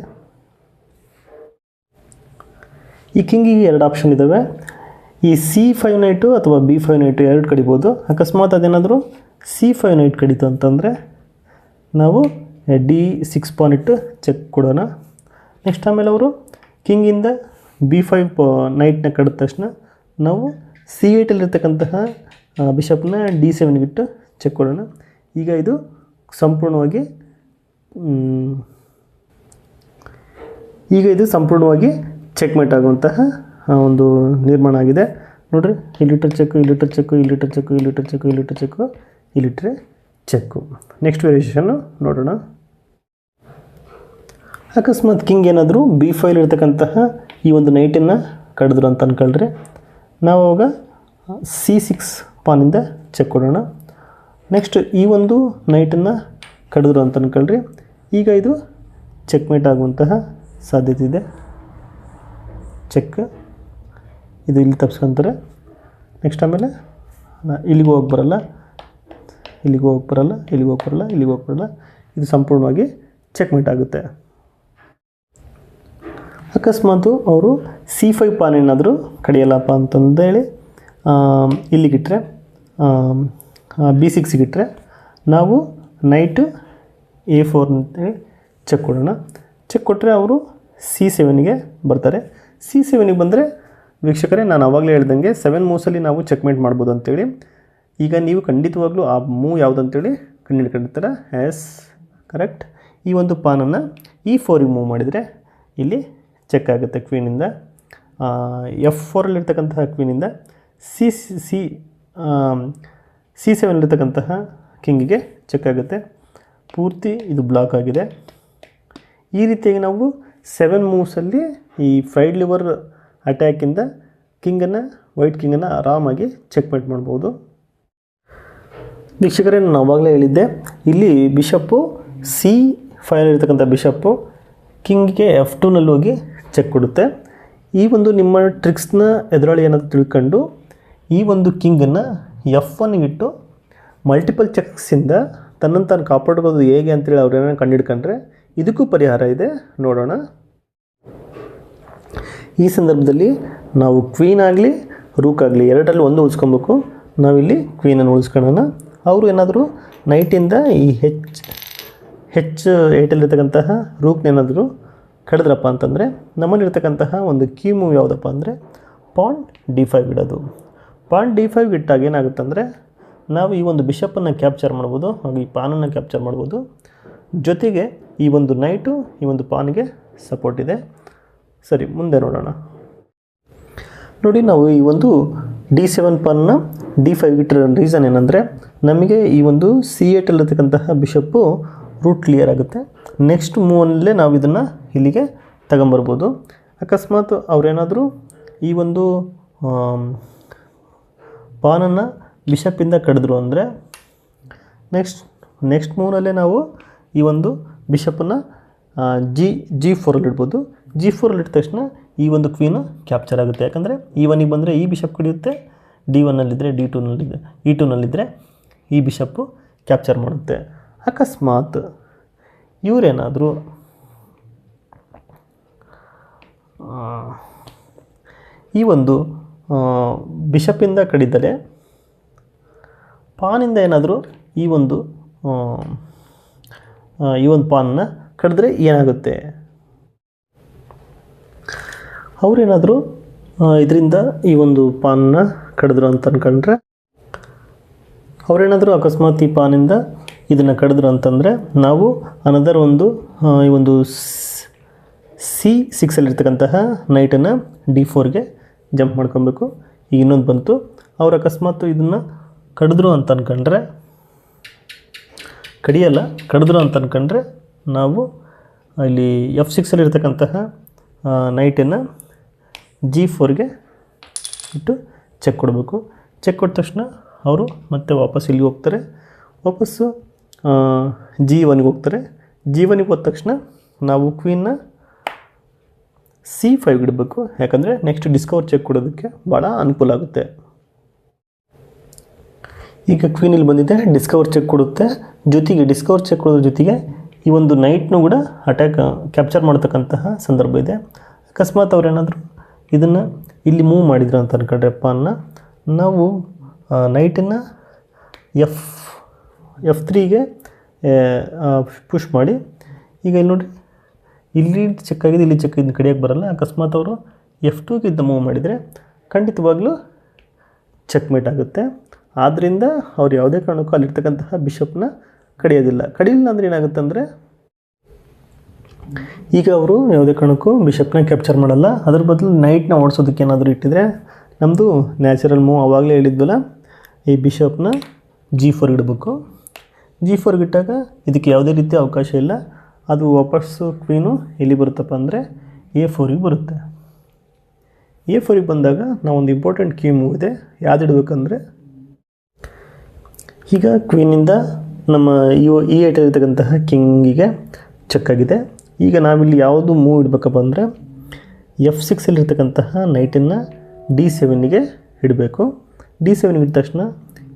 ಈ ಕಿಂಗಿಗೆ ಎರಡು ಆಪ್ಷನ್ ಇದ್ದಾವೆ ಈ ಸಿ ಫೈವ್ ನೈಟು ಅಥವಾ ಬಿ ಫೈವ್ ನೈಟು ಎರಡು ಕಡಿಬೋದು. ಅಕಸ್ಮಾತ್ ಅದೇನಾದರೂ ಸಿ ಫೈವ್ ನೈಟ್ ಕಡಿತು ಅಂತಂದರೆ ನಾವು ಡಿ ಸಿಕ್ಸ್ ಪಾಯಿಂಟ್ ಇಟ್ಟು ಚೆಕ್ ಕೊಡೋಣ. ನೆಕ್ಸ್ಟ್ ಆಮೇಲೆ ಅವರು ಕಿಂಗಿಂದ ಬಿ ಫೈವ್ ನೈಟ್ನ ಕಡಿದ ತಕ್ಷಣ ನಾವು ಸಿ ಏಟಲ್ಲಿರ್ತಕ್ಕಂತಹ ಬಿಷಪ್ನ ಡಿ ಸೆವೆನ್ಗಿಟ್ಟು ಚೆಕ್ ಕೊಡೋಣ. ಈಗ ಇದು ಸಂಪೂರ್ಣವಾಗಿ ಈಗ ಇದು ಸಂಪೂರ್ಣವಾಗಿ ಚೆಕ್ಮೇಟ್ ಆಗುವಂತಹ ಒಂದು ನಿರ್ಮಾಣ ಆಗಿದೆ. ನೋಡ್ರಿ ಲೀಟರ್ ಚೆಕ್ಕು ಇಲ್ಲಿಟ್ರೆ ಚೆಕ್ಕು ಲೀಟರ್ ಚೆಕ್ಕು ಇಲ್ಲಿಟ್ರೆ ಚೆಕ್ಕು ಲೀಟರ್ ಚೆಕ್ಕು ಲೀಟ್ರೆ ಚೆಕ್ಕು ನೆಕ್ಸ್ಟ್ ವೇರಿಯೇಷನ್ನು ನೋಡೋಣ. ಅಕಸ್ಮಾತ್ ಕಿಂಗ್ ಏನಾದರೂ ಬಿ ಫೈಲ್ ಇರ್ತಕ್ಕಂತಹ ಈ ಒಂದು ನೈಟನ್ನು ಕಡಿದ್ರು ಅಂತ ಅನ್ಕೊಳ್ರಿ. ನಾವು ಅವಾಗ ಸಿ ಸಿಕ್ಸ್ ಪಾನಿಂದ ಚೆಕ್ ಕೊಡೋಣ. ನೆಕ್ಸ್ಟ್ ಈ ಒಂದು ನೈಟನ್ನು ಕಡಿದ್ರು ಅಂತ ಅನ್ಕೊಳ್ರಿ. ಈಗ ಇದು ಚೆಕ್ಮೇಟ್ ಆಗುವಂತಹ ಸಾಧ್ಯತೆ ಇದೆ. ಚೆಕ್. ಇದು ಇಲ್ಲಿ ತಪ್ಸ್ಕೊಂತಾರೆ. ನೆಕ್ಸ್ಟ್ ಆಮೇಲೆ ಇಲ್ಲಿಗೆ ಹೋಗಿ ಬರಲ್ಲ. ಇಲ್ಲಿಗೂ ಹೋಗಿ ಬರಲ್ಲ, ಇಲ್ಲಿಗೆ ಹೋಗಿ ಬರಲ್ಲ, ಇಲ್ಲಿಗೆ ಹೋಗಿ ಬರಲ್ಲ. ಇದು ಸಂಪೂರ್ಣವಾಗಿ ಚೆಕ್ಮೇಟ್ ಆಗುತ್ತೆ. ಅಕಸ್ಮಾತು ಅವರು ಸಿ ಫೈವ್ ಪಾನ್ ಏನಾದರೂ ಕಡಿಯಲ್ಲಪ್ಪ ಅಂತಂದೇಳಿ ಇಲ್ಲಿಗಿಟ್ರೆ ಬಿ ಸಿಕ್ಸಿಗಿಟ್ರೆ ನಾವು ನೈಟು ಎ ಫೋರ್ ಅಂತೇಳಿ ಚೆಕ್ ಕೊಡೋಣ. ಚೆಕ್ ಕೊಟ್ಟರೆ ಅವರು ಸಿ ಸೆವೆನ್ಗೆ ಬರ್ತಾರೆ. ಸಿ ಸೆವೆನಿಗೆ ಬಂದರೆ ವೀಕ್ಷಕರೇ, ನಾನು ಆವಾಗಲೇ ಹೇಳ್ದಂಗೆ ಸೆವೆನ್ ಮೂವ್ಸಲ್ಲಿ ನಾವು ಚೆಕ್ಮೇಟ್ ಮಾಡ್ಬೋದು ಅಂತೇಳಿ. ಈಗ ನೀವು ಖಂಡಿತವಾಗ್ಲೂ ಆ ಮೂವ್ ಯಾವುದಂತೇಳಿ ಕಂಡಿರ್ತಾರೆ ಎಸ್ ಕರೆಕ್ಟ್ ಈ ಒಂದು ಪಾನನ್ನು ಈ ಫೋರಿಗೆ ಮೂವ್ ಮಾಡಿದರೆ ಇಲ್ಲಿ ಚೆಕ್ ಆಗುತ್ತೆ ಕ್ವೀನಿಂದ ಎಫ್ ಫೋರಲ್ಲಿರ್ತಕ್ಕಂತಹ ಕ್ವೀನಿಂದ ಸಿ ಸಿ ಸಿ ಸೆವೆನಲ್ಲಿರ್ತಕ್ಕಂತಹ ಕಿಂಗಿಗೆ ಚೆಕ್ ಆಗುತ್ತೆ. ಪೂರ್ತಿ ಇದು ಬ್ಲಾಕ್ ಆಗಿದೆ. ಈ ರೀತಿಯಾಗಿ ನಾವು ಸೆವೆನ್ ಮೂವ್ಸಲ್ಲಿ ಈ ಫ್ರೈಡ್ ಲಿವರ್ ಅಟ್ಯಾಕಿಂದ ಕಿಂಗನ್ನು ವೈಟ್ ಕಿಂಗನ್ನು ಆರಾಮಾಗಿ ಚೆಕ್ಮೇಟ್ ಮಾಡ್ಬೋದು. ವೀಕ್ಷಕರೇ, ನಾನು ಆವಾಗಲೇ ಹೇಳಿದ್ದೆ, ಇಲ್ಲಿ ಬಿಷಪ್ಪು ಸಿ ಫೈನಲ್ ಇರ್ತಕ್ಕಂಥ ಬಿಷಪ್ಪು ಕಿಂಗ್ಗೆ ಎಫ್ ಟೂನಲ್ಲಿ ಹೋಗಿ ಚೆಕ್ ಕೊಡುತ್ತೆ. ಈ ಒಂದು ನಿಮ್ಮ ಟ್ರಿಕ್ಸ್ನ ಎದುರಾಳಿ ಏನಾದರೂ ತಿಳ್ಕೊಂಡು ಈ ಒಂದು ಕಿಂಗನ್ನು ಎಫ್ ಒನ್ಗಿಟ್ಟು ಮಲ್ಟಿಪಲ್ ಚೆಕ್ಸಿಂದ ತನ್ನನ್ನು ತಾನು ಕಾಪಾಡ್ಕೋದು ಹೇಗೆ ಅಂತೇಳಿ ಅವ್ರೇನೋ ಕಂಡುಹಿಡ್ಕೊಂಡ್ರೆ ಇದಕ್ಕೂ ಪರಿಹಾರ ಇದೆ. ನೋಡೋಣ. ಈ ಸಂದರ್ಭದಲ್ಲಿ ನಾವು ಕ್ವೀನ್ ಆಗಲಿ ರೂಕ್ ಆಗಲಿ ಎರಡರಲ್ಲಿ ಒಂದು ಉಳಿಸ್ಕೊಬೇಕು. ನಾವಿಲ್ಲಿ ಕ್ವೀನನ್ನು ಉಳಿಸ್ಕೊಳ್ಳೋಣ ಅವರು ಏನಾದರೂ ನೈಟಿಂದ ಈ ಹೆಚ್ ಹೆಚ್ಚು ಏಟಲ್ಲಿರ್ತಕ್ಕಂತಹ ರೂಕ್ನೇನಾದರೂ ಕಡಿದ್ರಪ್ಪ ಅಂತಂದರೆ, ನಮ್ಮಲ್ಲಿರ್ತಕ್ಕಂತಹ ಒಂದು ಕೀ ಮೂವ್ ಯಾವುದಪ್ಪ ಅಂದರೆ ಪಾನ್ ಡಿ ಫೈವ್ ಇಡೋದು. ಪಾಯಿಂಟ್ ಡಿ ಫೈವ್ ಇಟ್ಟಾಗ ಏನಾಗುತ್ತೆ ಅಂದರೆ ನಾವು ಈ ಒಂದು ಬಿಷಪ್ಪನ್ನು ಕ್ಯಾಪ್ಚರ್ ಮಾಡ್ಬೋದು. ಹಾಗೂ ಈ ಪಾನನ್ನು ಕ್ಯಾಪ್ಚರ್ ಮಾಡ್ಬೋದು. ಜೊತೆಗೆ ಈ ಒಂದು ನೈಟು ಈ ಒಂದು ಪಾನ್ಗೆ ಸಪೋರ್ಟ್ ಇದೆ. ಸರಿ, ಮುಂದೆ ನೋಡೋಣ. ನೋಡಿ, ನಾವು ಈ ಒಂದು ಡಿ ಸೆವೆನ್ ಪಾನ್ನ ಡಿ ಫೈವ್ ಇಟ್ಟಿರೋ ರೀಸನ್ ಏನಂದರೆ, ನಮಗೆ ಈ ಒಂದು ಸಿ ಏಟಲ್ಲಿರ್ತಕ್ಕಂತಹ ಬಿಷಪ್ಪು ರೂಟ್ ಕ್ಲಿಯರ್ ಆಗುತ್ತೆ. ನೆಕ್ಸ್ಟ್ ಮೂವಲ್ಲೇ ನಾವು ಇದನ್ನು ಇಲ್ಲಿಗೆ ತಗೊಂಬರ್ಬೋದು. ಅಕಸ್ಮಾತ್ ಅವರೇನಾದರೂ ಈ ಒಂದು ಪಾನನ್ನು ಬಿಷಪ್ಪಿಂದ ಕಡಿದ್ರು ಅಂದರೆ ನೆಕ್ಸ್ಟ್ ನೆಕ್ಸ್ಟ್ ಮೂವಲ್ಲೇ ನಾವು ಈ ಒಂದು ಬಿಷಪ್ಪನ್ನು ಜಿ ಜಿ ಫೋರಲ್ಲಿ ಇಡ್ಬೋದು. ಜಿ ಫೋರಲ್ಲಿ ಇಟ್ಟ ತಕ್ಷಣ ಈ ಒಂದು ಕ್ವೀನು ಕ್ಯಾಪ್ಚರ್ ಆಗುತ್ತೆ. ಯಾಕಂದರೆ ಈ ಒನಿಗೆ ಬಂದರೆ ಈ ಬಿಷಪ್ ಕಡಿಯುತ್ತೆ, ಡಿ ಒನ್ನಲ್ಲಿದ್ದರೆ ಡಿ ಟೂನಲ್ಲಿದ್ದರೆ ಇ ಟೂನಲ್ಲಿದ್ದರೆ ಈ ಬಿಷಪ್ಪು ಕ್ಯಾಪ್ಚರ್ ಮಾಡುತ್ತೆ. ಅಕಸ್ಮಾತ್ ಇವರೇನಾದರೂ ಈ ಒಂದು ಬಿಷಪ್ಪಿಂದ ಕಡಿದರೆ ಪಾನಿಂದ ಏನಾದರೂ ಈ ಒಂದು ಈ ಒಂದು ಪಾನ್ನ ಕಡಿದ್ರೆ ಏನಾಗುತ್ತೆ? ಅವರೇನಾದರೂ ಇದರಿಂದ ಈ ಒಂದು ಪಾನ್ನ ಕಡಿದ್ರು ಅಂತ ಅಂದ್ಕೊಂಡ್ರೆ ಅವರೇನಾದರೂ ಅಕಸ್ಮಾತ್ ಈ ಪಾನಿಂದ ಇದನ್ನು ಕಡಿದ್ರು ಅಂತಂದರೆ, ನಾವು ಅನದರ್ ಒಂದು ಈ ಒಂದು ಸಿ ಸಿಕ್ಸಲ್ಲಿರ್ತಕ್ಕಂತಹ ನೈಟನ್ನು ಡಿ ಫೋರ್ಗೆ ಜಂಪ್ ಮಾಡ್ಕೊಬೇಕು. ಈಗ ಇನ್ನೊಂದು ಬಂತು. ಅವ್ರು ಅಕಸ್ಮಾತ್ ಇದನ್ನು ಕಡಿದ್ರು ಅಂತ ಅನ್ಕೊಂಡ್ರೆ ಕಡಿಯಲ್ಲ ಕಡಿದ್ರು ಅಂತ ಅಂದ್ಕೊಂಡ್ರೆ ನಾವು ಇಲ್ಲಿ ಎಫ್ ಸಿಕ್ಸಲ್ಲಿ ಇರ್ತಕ್ಕಂತಹ ನೈಟನ್ನು ಜಿ ಫೋರ್ಗೆ ಇಟ್ಟು ಚೆಕ್ ಕೊಡಬೇಕು. ಚೆಕ್ ಕೊಟ್ಟ ತಕ್ಷಣ ಅವರು ಮತ್ತೆ ವಾಪಸ್ ಇಲ್ಲಿ ಹೋಗ್ತಾರೆ. ವಾಪಸ್ಸು ಜಿ ಒನ್ಗೆ ಹೋಗ್ತಾರೆ. ಜಿ ಒನ್ಗೆ ಹೋದ ತಕ್ಷಣ ನಾವು ಕ್ವೀನ್ನ ಸಿ ಫೈವ್ಗೆ ಇಡಬೇಕು. ಯಾಕಂದರೆ ನೆಕ್ಸ್ಟ್ ಡಿಸ್ಕವರ್ ಚೆಕ್ ಕೊಡೋದಕ್ಕೆ ಭಾಳ ಅನುಕೂಲ ಆಗುತ್ತೆ. ಈಗ ಕ್ವೀನ್ ಇಲ್ಲಿ ಬಂದಿದೆ ಡಿಸ್ಕವರ್ ಚೆಕ್ ಕೊಡುತ್ತೆ. ಜೊತೆಗೆ ಡಿಸ್ಕವರ್ ಚೆಕ್ ಕೊಡೋದ್ರ ಜೊತೆಗೆ ಈ ಒಂದು ನೈಟ್ನೂ ಕೂಡ ಅಟ್ಯಾಕ್ ಕ್ಯಾಪ್ಚರ್ ಮಾಡ್ತಕ್ಕಂತಹ ಸಂದರ್ಭ ಇದೆ. ಅಕಸ್ಮಾತ್ ಅವ್ರೇನಾದರೂ ಇದನ್ನು ಇಲ್ಲಿ ಮೂವ್ ಮಾಡಿದ್ರು ಅಂತ ಅನ್ಕೊಂಡ್ರೆ ಅನ್ನ ನಾವು ನೈಟನ್ನು ಎಫ್ ಎಫ್ ತ್ರೀಗೆ ಪುಷ್ ಮಾಡಿ. ಈಗ ಇಲ್ಲಿ ನೋಡಿ, ಇಲ್ಲಿ ಚೆಕ್ ಆಗಿದೆ, ಇಲ್ಲಿ ಚೆಕ್ ಇದ್ದು ಕಡಿಯೋಕ್ಕೆ ಬರಲ್ಲ. ಅಕಸ್ಮಾತ್ ಅವರು ಎಫ್ ಟೂಗೆ ಇದ್ದ ಮೂವ್ ಮಾಡಿದರೆ ಖಂಡಿತವಾಗ್ಲೂ ಚೆಕ್ಮೇಟ್ ಆಗುತ್ತೆ. ಆದ್ದರಿಂದ ಅವ್ರು ಯಾವುದೇ ಕಾರಣಕ್ಕೂ ಅಲ್ಲಿರ್ತಕ್ಕಂತಹ ಬಿಷಪ್ನ ಕಡಿಯೋದಿಲ್ಲ. ಕಡಿಯಿಲ್ಲ ಅಂದರೆ ಏನಾಗುತ್ತೆ ಅಂದರೆ ಈಗ ಅವರು ಯಾವುದೇ ಕಾರಣಕ್ಕೂ ಬಿಷಪ್ನ ಕ್ಯಾಪ್ಚರ್ ಮಾಡಲ್ಲ. ಅದ್ರ ಬದಲು ನೈಟ್ನ ಓಡಿಸೋದಕ್ಕೆ ಏನಾದರೂ ಇಟ್ಟಿದ್ರೆ ನಮ್ಮದು ನ್ಯಾಚುರಲ್ ಮೂವ್ ಆವಾಗಲೇ ಹೇಳಿದ್ವಲ್ಲ, ಈ ಬಿಷಪ್ನ ಜಿ ಫೋರ್ ಇಡಬೇಕು. ಜಿ ಫೋರ್ಗೆ ಇಟ್ಟಾಗ ಇದಕ್ಕೆ ಯಾವುದೇ ರೀತಿ ಅವಕಾಶ ಇಲ್ಲ. ಅದು ವಾಪಸ್ಸು ಕ್ವೀನು ಎಲ್ಲಿ ಬರುತ್ತಪ್ಪ ಅಂದರೆ ಎ ಫೋರಿಗೆ ಬರುತ್ತೆ. ಎ ಫೋರಿಗೆ ಬಂದಾಗ ನಾವೊಂದು ಇಂಪಾರ್ಟೆಂಟ್ ಕೀ ಮೂವ್ ಇದೆ. ಯಾವ್ದು ಇಡಬೇಕಂದ್ರೆ ಈಗ ಕ್ವೀನಿಂದ ನಮ್ಮ ಈ ಈ ಇರ್ತಕ್ಕಂತಹ ಕಿಂಗಿಗೆ ಚೆಕ್ ಆಗಿದೆ. ಈಗ ನಾವಿಲ್ಲಿ ಯಾವುದು ಮೂವ್ ಇಡಬೇಕಪ್ಪ ಅಂದರೆ ಎಫ್ ಸಿಕ್ಸಲ್ಲಿರ್ತಕ್ಕಂತಹ ನೈಟನ್ನು ಡಿ ಸೆವೆನ್ನಿಗೆ ಇಡಬೇಕು. ಡಿ ಸೆವೆನ್ಗೆ ಇಟ್ಟ ತಕ್ಷಣ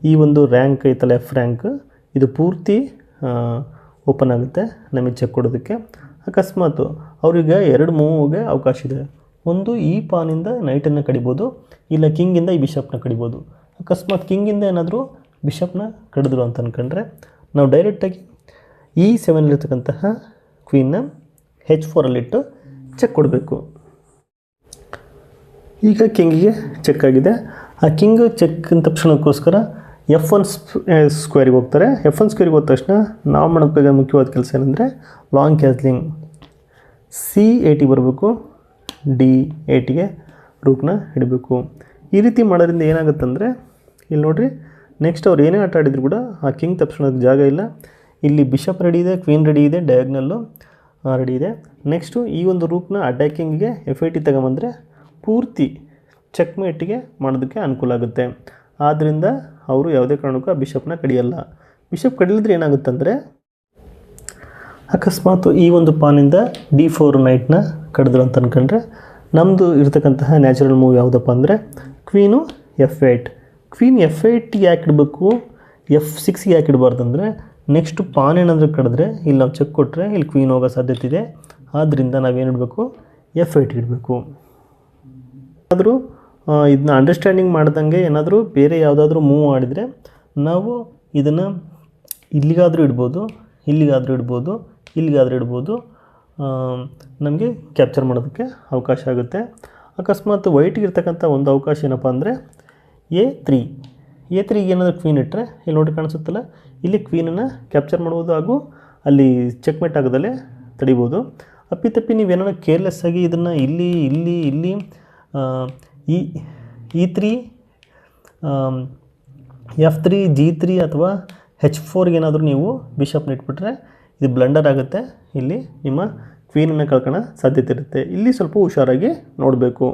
ಈ ಒಂದು ರ್ಯಾಂಕ್ ಐತಲ್ಲ ಎಫ್ ರ್ಯಾಂಕ್ ಇದು ಪೂರ್ತಿ ಓಪನ್ ಆಗುತ್ತೆ ನಮಗೆ ಚೆಕ್ ಕೊಡೋದಕ್ಕೆ. ಅಕಸ್ಮಾತ್ ಅವರಿಗೆ ಎರಡು ಮೂವ್ಗೆ ಅವಕಾಶ ಇದೆ. ಒಂದು ಈ ಪಾನಿಂದ ನೈಟನ್ನು ಕಡಿಬೋದು, ಇಲ್ಲ ಕಿಂಗಿಂದ ಈ ಬಿಷಪ್ನ ಕಡಿಬೋದು. ಅಕಸ್ಮಾತ್ ಕಿಂಗಿಂದ ಏನಾದರೂ ಬಿಷಪ್ನ ಕಡಿದ್ರು ಅಂತ ಅಂದ್ಕೊಂಡ್ರೆ ನಾವು ಡೈರೆಕ್ಟಾಗಿ ಈ ಸೆವೆನಲ್ಲಿರ್ತಕ್ಕಂತಹ ಕ್ವೀನ್ನ ಹೆಚ್ ಫೋರಲ್ಲಿಟ್ಟು ಚೆಕ್ ಕೊಡಬೇಕು. ಈಗ ಕಿಂಗಿಗೆ ಚೆಕ್ ಆಗಿದೆ. ಆ ಕಿಂಗ್ ಚೆಕ್ ತಕ್ಷಣಕ್ಕೋಸ್ಕರ ಎಫ್ ಒನ್ ಸ್ಕ್ವೇರಿಗೆ ಹೋಗ್ತಾರೆ. ಎಫ್ ಒನ್ ಸ್ಕ್ವೇರಿಗೆ ಹೋದ ತಕ್ಷಣ ನಾವು ಮಾಡಬೇಕಾದ ಮುಖ್ಯವಾದ ಕೆಲಸ ಏನಂದರೆ ಲಾಂಗ್ ಕ್ಯಾಸ್ಲಿಂಗ್ ಸಿ ಏಟಿಗೆ ಬರಬೇಕು. ಡಿ ಏಟಿಗೆ ರೂಕ್ನ ಹಿಡಬೇಕು. ಈ ರೀತಿ ಮಾಡೋದ್ರಿಂದ ಏನಾಗುತ್ತಂದರೆ, ಇಲ್ಲಿ ನೋಡ್ರಿ ನೆಕ್ಸ್ಟ್ ಅವ್ರು ಏನೇ ಆಟ ಆಡಿದ್ರು ಕೂಡ ಆ ಕಿಂಗ್ ತಪ್ಪಿಸೋದಕ್ಕೆ ಜಾಗ ಇಲ್ಲ. ಇಲ್ಲಿ ಬಿಷಪ್ ರೆಡಿ ಇದೆ ಕ್ವೀನ್ ರೆಡಿ ಇದೆ ಡಯಾಗ್ನಲ್ಲು ರೆಡಿ ಇದೆ. ನೆಕ್ಸ್ಟು ಈ ಒಂದು ರೂಪ್ನ ಅಟ್ಯಾಕಿಂಗ್ಗೆ ಎಫ್ ಐ ಟಿ ತಗೊಂಬಂದರೆ ಪೂರ್ತಿ ಚೆಕ್ಮೇಟಿಗೆ ಮಾಡೋದಕ್ಕೆ ಅನುಕೂಲ ಆಗುತ್ತೆ. ಆದ್ದರಿಂದ ಅವರು ಯಾವುದೇ ಕಾರಣಕ್ಕೂ ಆ ಬಿಷಪ್ನ ಕಡಿಯಲ್ಲ. ಬಿಷಪ್ ಕಡಿಲಿದ್ರೆ ಏನಾಗುತ್ತಂದರೆ ಅಕಸ್ಮಾತ್ ಈ ಒಂದು ಪಾನಿಂದ ಡಿ ಫೋರ್ ನೈಟ್ನ ಕಡಿದ್ರು ಅಂತ ಅಂದ್ಕೊಂಡ್ರೆ ನಮ್ಮದು ಇರತಕ್ಕಂತಹ ನ್ಯಾಚುರಲ್ ಮೂವ್ ಯಾವುದಪ್ಪ ಅಂದರೆ queen f eight queen f ಏಯ್ಟ್ಗೆ ಯಾಕೆ ಇಡಬೇಕು ಎಫ್ ಸಿಕ್ಸ್ಗೆ ಯಾಕೆ ಇಡಬಾರ್ದು ಅಂದರೆ ನೆಕ್ಸ್ಟ್ ಪಾನ್ ಏನಾದರೂ ಕಡಿದ್ರೆ ಇಲ್ಲಿ ನಾವು ಚೆಕ್ ಕೊಟ್ಟರೆ ಇಲ್ಲಿ ಕ್ವೀನ್ ಹೋಗೋ ಸಾಧ್ಯತೆ ಇದೆ. ಆದ್ದರಿಂದ ನಾವೇನು ಇಡಬೇಕು? ಎಫ್ ಏಟ್ ಇಡಬೇಕು. ಆದರೂ ಇದನ್ನ ಅಂಡರ್ಸ್ಟ್ಯಾಂಡಿಂಗ್ ಮಾಡ್ದಂಗೆ ಏನಾದರೂ ಬೇರೆ ಯಾವುದಾದ್ರೂ ಮೂವ್ ಮಾಡಿದರೆ ನಾವು ಇದನ್ನು ಇಲ್ಲಿಗಾದರೂ ಇಡ್ಬೋದು ಇಲ್ಲಿಗಾದರೂ ಇಡ್ಬೋದು ಇಲ್ಲಿಗಾದರೂ ಇಡ್ಬೋದು ನಮಗೆ ಕ್ಯಾಪ್ಚರ್ ಮಾಡೋದಕ್ಕೆ ಅವಕಾಶ ಆಗುತ್ತೆ. ಅಕಸ್ಮಾತ್ ವೈಟ್ಗಿರ್ತಕ್ಕಂಥ ಒಂದು ಅವಕಾಶ ಏನಪ್ಪ ಅಂದರೆ ಎ ತ್ರೀ ಎ ತ್ರೀಗೆ ಏನಾದರೂ ಕ್ವೀನ್ ಇಟ್ಟರೆ ಇಲ್ಲಿ ನೋಡಿ ಕಾಣಿಸುತ್ತಲ್ಲ? ಇಲ್ಲಿ ಕ್ವೀನನ್ನು ಕ್ಯಾಪ್ಚರ್ ಮಾಡ್ಬೋದು ಹಾಗೂ ಅಲ್ಲಿ ಚೆಕ್ಮೇಟ್ ಆಗೋದಲ್ಲೇ ತಡಿಬೋದು. ಅಪ್ಪಿತಪ್ಪಿ ನೀವೇನೋ ಕೇರ್ಲೆಸ್ ಆಗಿ ಇದನ್ನು ಇಲ್ಲಿ ಇಲ್ಲಿ ಇಲ್ಲಿ ಇ ಈ E three F three G three ಅಥವಾ ಹೆಚ್ ಫೋರ್ಗೆ ಏನಾದರೂ ನೀವು ಬಿಷಪ್ನ ಇಟ್ಬಿಟ್ರೆ ಇದು ಬ್ಲಂಡರ್ ಆಗುತ್ತೆ. ಇಲ್ಲಿ ನಿಮ್ಮ ಕ್ವೀನನ್ನು ಕಳ್ಕೊಳ್ಳೋ ಸಾಧ್ಯತೆ ಇರುತ್ತೆ. ಇಲ್ಲಿ ಸ್ವಲ್ಪ ಹುಷಾರಾಗಿ ನೋಡಬೇಕು.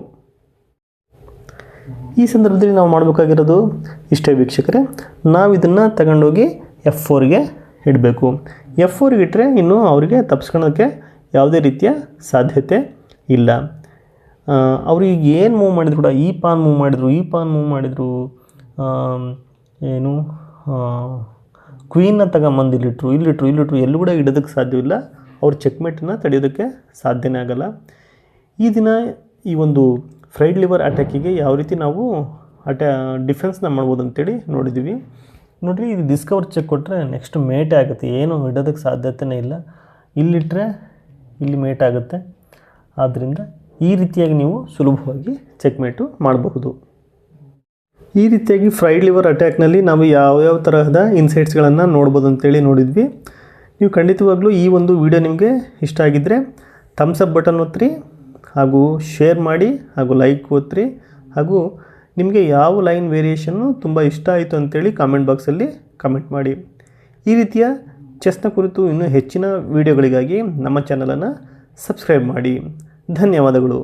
ಈ ಸಂದರ್ಭದಲ್ಲಿ ನಾವು ಮಾಡಬೇಕಾಗಿರೋದು ಇಷ್ಟೇ ವೀಕ್ಷಕರೇ ನಾವು ಇದನ್ನು ತಗೊಂಡೋಗಿ ಎಫ್ ಫೋರ್ಗೆ ಇಡಬೇಕು. ಎಫ್ ಫೋರ್ಗೆ ಇಟ್ಟರೆ ಇನ್ನು ಅವರಿಗೆ ತಪ್ಪಿಸ್ಕೊಳ್ಳೋಕ್ಕೆ ಯಾವುದೇ ರೀತಿಯ ಸಾಧ್ಯತೆ ಇಲ್ಲ. ಅವ್ರಿಗೆ ಏನು ಮೂವ್ ಮಾಡಿದ್ರು ಕೂಡ, ಈ ಪಾನ್ ಮೂವ್ ಮಾಡಿದರು, ಈ ಪಾನ್ ಮೂವ್ ಮಾಡಿದರು ಏನು ಕ್ವೀನ್ನ ತಗೊಂಬಂದು ಇಲ್ಲಿಟ್ರು ಇಲ್ಲಿಟ್ರು ಇಲ್ಲಿಟ್ರು, ಎಲ್ಲೂ ಕೂಡ ಇಡೋದಕ್ಕೆ ಸಾಧ್ಯವಿಲ್ಲ. ಅವ್ರ ಚೆಕ್ಮೇಟನ್ನು ತಡೆಯೋದಕ್ಕೆ ಸಾಧ್ಯನೇ ಆಗಲ್ಲ. ಈ ದಿನ ಈ ಒಂದು ಫ್ರೈಡ್ ಲಿವರ್ ಅಟ್ಯಾಕಿಗೆ ಯಾವ ರೀತಿ ನಾವು ಅಟ್ಯಾ, ಡಿಫೆನ್ಸ್ನ ಮಾಡ್ಬೋದು ಅಂತೇಳಿ ನೋಡಿದ್ದೀವಿ ನೋಡಿರಿ, ಇದು ಡಿಸ್ಕವರ್ ಚೆಕ್ ಕೊಟ್ಟರೆ ನೆಕ್ಸ್ಟ್ ಮೇಟೇ ಆಗುತ್ತೆ. ಏನು ಇಡೋದಕ್ಕೆ ಸಾಧ್ಯತೆಯೇ ಇಲ್ಲ. ಇಲ್ಲಿಟ್ಟರೆ ಇಲ್ಲಿ ಮೇಟ್ ಆಗುತ್ತೆ. ಆದ್ದರಿಂದ ಈ ರೀತಿಯಾಗಿ ನೀವು ಸುಲಭವಾಗಿ ಚೆಕ್ಮೇಟು ಮಾಡಬಹುದು. ಈ ರೀತಿಯಾಗಿ ಫ್ರೈಡ್ ಲಿವರ್ ಅಟ್ಯಾಕ್ನಲ್ಲಿ ನಾವು ಯಾವ್ಯಾವ ತರಹದ ಇನ್ಸೈಟ್ಸ್ಗಳನ್ನು ನೋಡ್ಬೋದು ಅಂತೇಳಿ ನೋಡಿದ್ವಿ. ನೀವು ಖಂಡಿತವಾಗ್ಲೂ ಈ ಒಂದು ವಿಡಿಯೋ ನಿಮಗೆ ಇಷ್ಟ ಆಗಿದ್ದರೆ ಥಮ್ಸಪ್ ಬಟನ್ ಒತ್ತಿರಿ ಹಾಗೂ ಶೇರ್ ಮಾಡಿ ಹಾಗೂ ಲೈಕ್ ಒತ್ತಿರಿ ಹಾಗೂ ನಿಮಗೆ ಯಾವ ಲೈನ್ ವೇರಿಯೇಷನ್ನು ತುಂಬ ಇಷ್ಟ ಆಯಿತು ಅಂತೇಳಿ ಕಾಮೆಂಟ್ ಬಾಕ್ಸಲ್ಲಿ ಕಮೆಂಟ್ ಮಾಡಿ. ಈ ರೀತಿಯ ಚೆಸ್ನ ಕುರಿತು ಇನ್ನೂ ಹೆಚ್ಚಿನ ವಿಡಿಯೋಗಳಿಗಾಗಿ ನಮ್ಮ ಚಾನಲನ್ನು ಸಬ್ಸ್ಕ್ರೈಬ್ ಮಾಡಿ. ಧನ್ಯವಾದಗಳು.